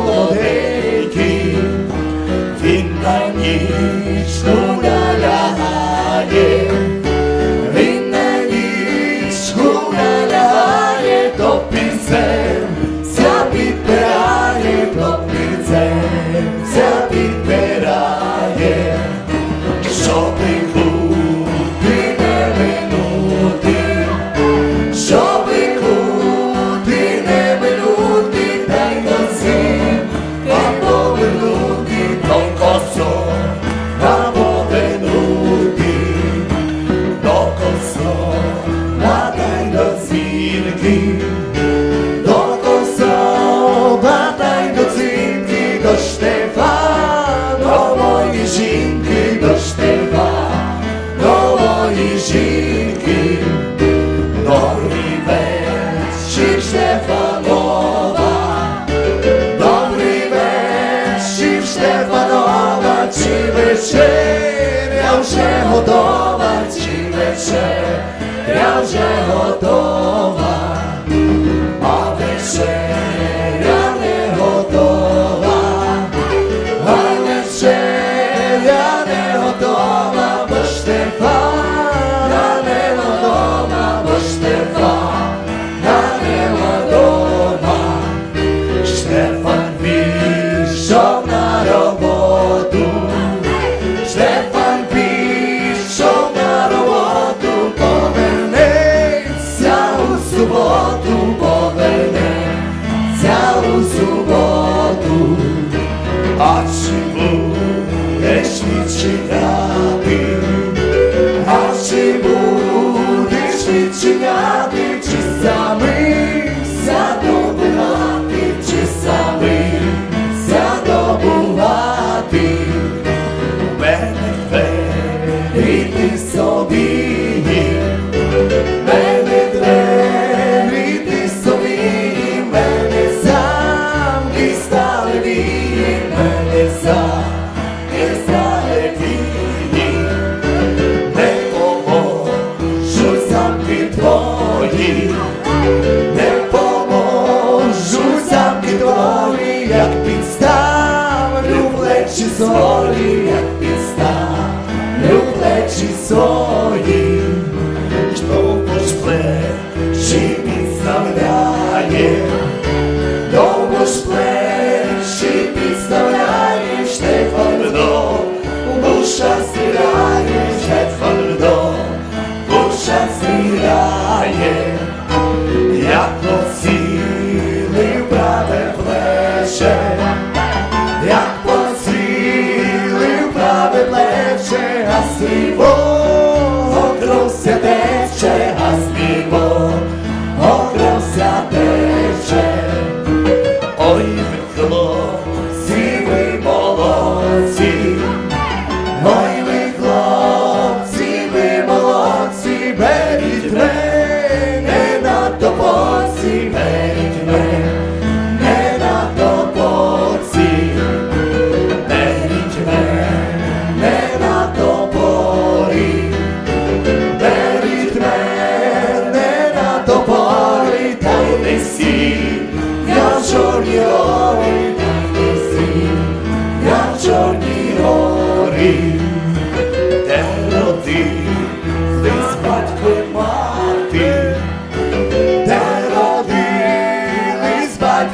молодий. вечеря вже готова, чи вечеря вже готова. te buscar. солі, як піста, не в плечі сої, що пошпле, чи підставляє, довго ж плечі підставляє, штефан, душа. Бога кров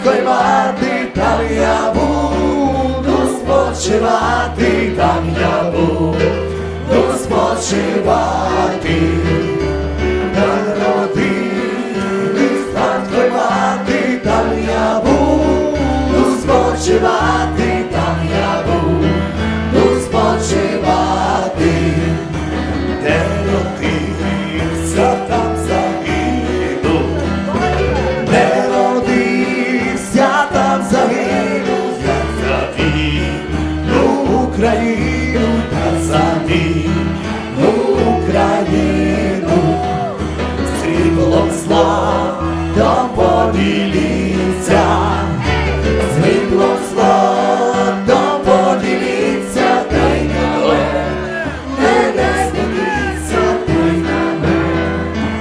доймати, там я буду спочивати, там я буду спочивати. Україну казати, Україну, сріблом слав та поділіться, світлом слав та поділіться, та й наве, не не дивіться, та на наве,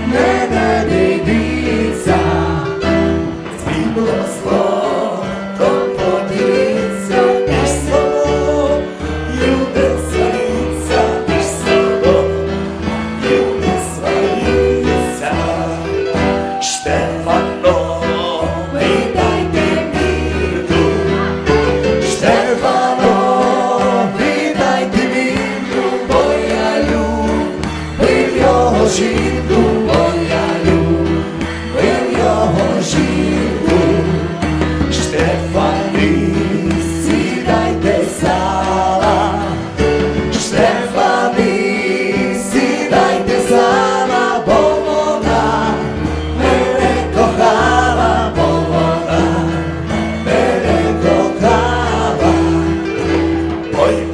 не не дивіться, світло слав. Spend much